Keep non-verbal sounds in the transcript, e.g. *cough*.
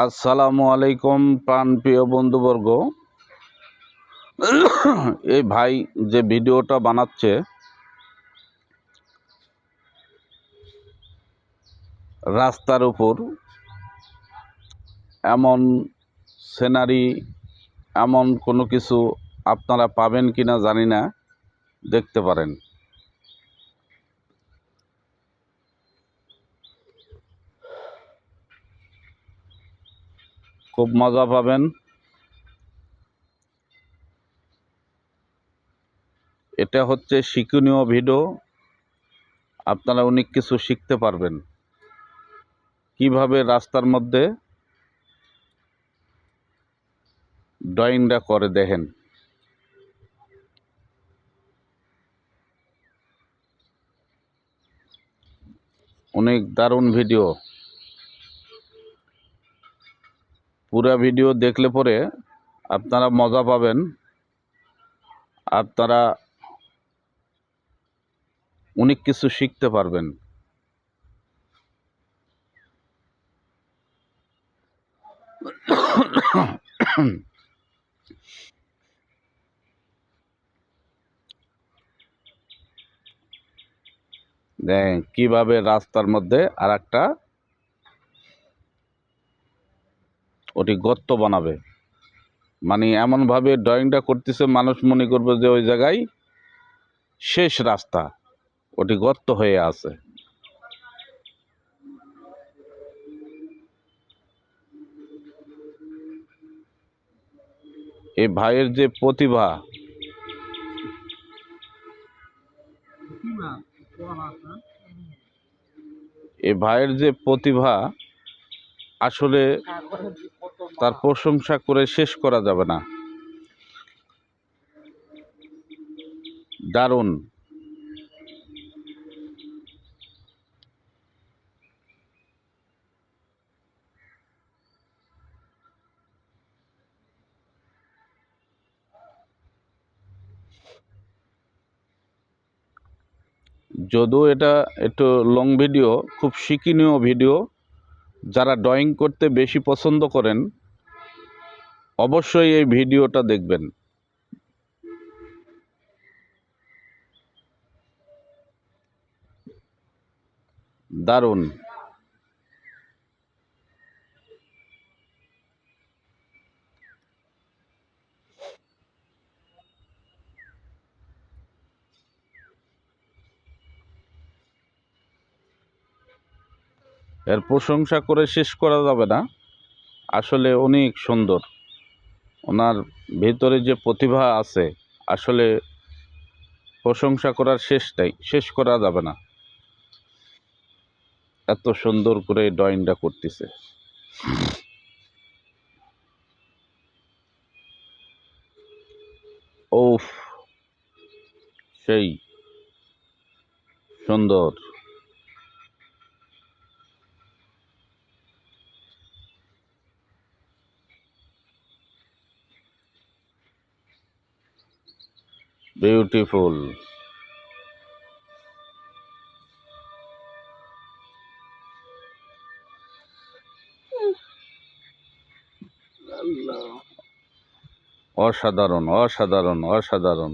আসসালামু আলাইকুম, প্রাণপ্রিয় বন্ধুবর্গ। এই ভাই যে ভিডিওটা বানাচ্ছে, রাস্তার উপর এমন সিনারি এমন কোনো কিছু আপনারা পাবেন কি না জানি না, দেখতে পারেন। খুব মজা পাবেন। এটা হচ্ছে শিক্ষণীয় ভিডিও। আপনারা অনেক কিছু শিখতে পারবেন। কীভাবে রাস্তার মধ্যে ড্রয়িংটা করে দেখেন। অনেক দারুণ ভিডিও। পুরা ভিডিও দেখলে পরে আপনারা মজা পাবেন। আপনারা অনেক কিছু শিখতে পারবেন। *coughs* কীভাবে রাস্তার মধ্যে আর একটা ওটি গর্ত বানাবে। মানে এমনভাবে ড্রয়িংটা করতেছে, মানুষ মনে করবে যে ওই জায়গায় শেষ রাস্তা, ওটি গর্ত হয়ে আছে। এই ভাইয়ের যে প্রতিভা এই ভাইয়ের যে প্রতিভা, আসলে তার প্রশংসা করে শেষ করা যাবে না। দারুণ। যদিও এটা একটু লং ভিডিও খুব শিক্ষণীয় ভিডিও যারা ড্রয়িং করতে বেশি পছন্দ করেন অবশ্যই এই ভিডিওটা দেখবেন। দারুণ। এর প্রশংসা করে শেষ করা যাবে না। আসলে অনেক সুন্দর। ওনার ভিতরে যে প্রতিভা আছে, আসলে প্রশংসা করার শেষ নেই, শেষ করা যাবে না। এত সুন্দর করে ড্রয়িংটা করতেছে। ওফ সেই সুন্দর। বিউটিফুল অসাধারণ অসাধারণ অসাধারণ।